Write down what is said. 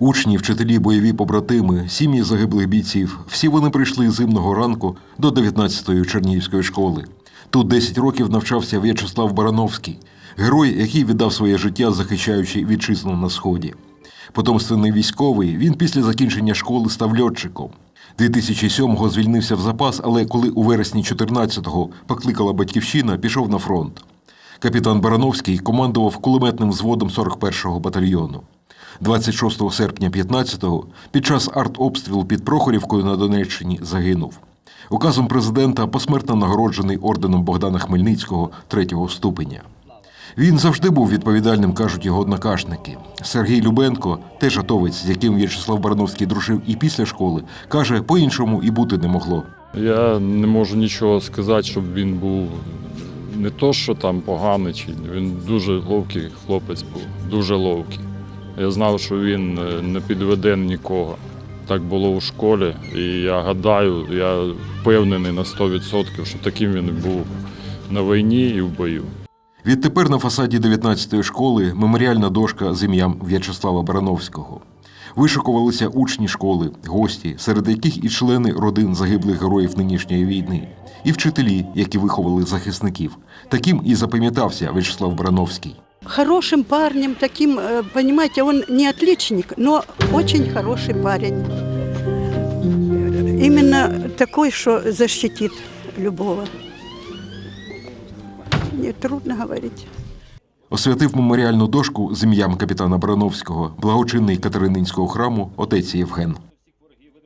Учні, вчителі, бойові побратими, сім'ї загиблих бійців всі вони прийшли зимного ранку до 19-ї Чернігівської школи. Тут 10 років навчався В'ячеслав Барановський, герой, який віддав своє життя, захищаючи вітчизну на сході. Потомственний військовий, він після закінчення школи став льотчиком. 2007-го звільнився в запас, але коли у вересні 14-го покликала батьківщина, пішов на фронт. Капітан Барановський командував кулеметним взводом 41-го батальйону. 26 серпня 15-го під час артобстрілу під Прохорівкою на Донеччині загинув. Указом президента посмертно нагороджений орденом Богдана Хмельницького третього ступеня. Він завжди був відповідальним, кажуть його однокашники. Сергій Любенко, теж атовець, з яким В'ячеслав Барановський дружив і після школи, каже, по-іншому і бути не могло. Я не можу нічого сказати, щоб він був не то, що там поганий, чи він дуже ловкий хлопець був, дуже ловкий. Я знав, що він е, не підведе нікого. Так було у школі, і я гадаю, я впевнений на 100%, що таким він був на війні і в бою. Відтепер на фасаді 19-ї школи меморіальна дошка з ім'ям В'ячеслава Барановського. Вишикувалися учні школи, гості, серед яких і члени родин загиблих героїв нинішньої війни, і вчителі, які виховали захисників. Таким і запам'ятався В'ячеслав Барановський. Хорошим парнем, таким, э, понимаете, он не отличник, но очень хороший парень. Именно такой, что защитит любого. Мне трудно говорить. Освятив меморіальну дошку з ім'ям капітана Барановського, благочинний Катерининського храму отець Євген.